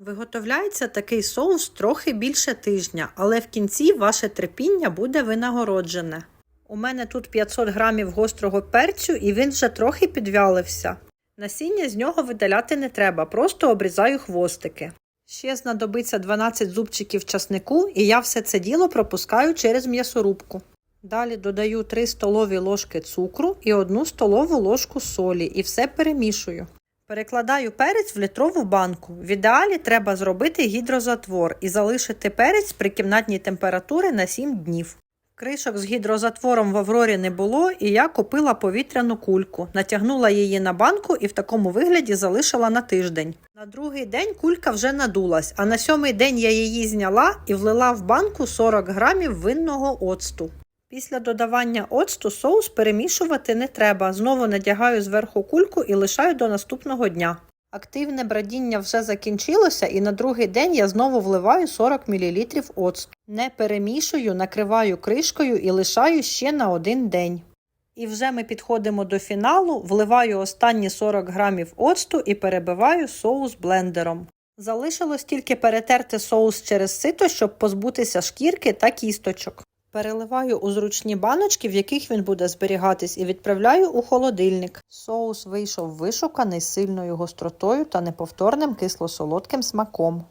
Виготовляється такий соус трохи більше тижня, але в кінці ваше терпіння буде винагороджене. У мене тут 500 грамів гострого перцю і він вже трохи підвялився. Насіння з нього видаляти не треба, просто обрізаю хвостики. Ще знадобиться 12 зубчиків часнику, і я все це діло пропускаю через м'ясорубку. Далі додаю 3 столові ложки цукру і 1 столову ложку солі і все перемішую. Перекладаю перець в літрову банку. В ідеалі треба зробити гідрозатвор і залишити перець при кімнатній температурі на 7 днів. Кришок з гідрозатвором в Аврорі не було, і я купила повітряну кульку, натягнула її на банку і в такому вигляді залишила на тиждень. На другий день кулька вже надулась, а на сьомий день я її зняла і влила в банку 40 грамів винного оцту. Після додавання оцту соус перемішувати не треба. Знову надягаю зверху кульку і лишаю до наступного дня. Активне бродіння вже закінчилося, і на другий день я знову вливаю 40 мл оцту. Не перемішую, накриваю кришкою і лишаю ще на один день. І вже ми підходимо до фіналу, вливаю останні 40 грамів оцту і перебиваю соус блендером. Залишилось тільки перетерти соус через сито, щоб позбутися шкірки та кісточок. Переливаю у зручні баночки, в яких він буде зберігатись, і відправляю у холодильник. Соус вийшов вишуканий сильною гостротою та неповторним кисло-солодким смаком.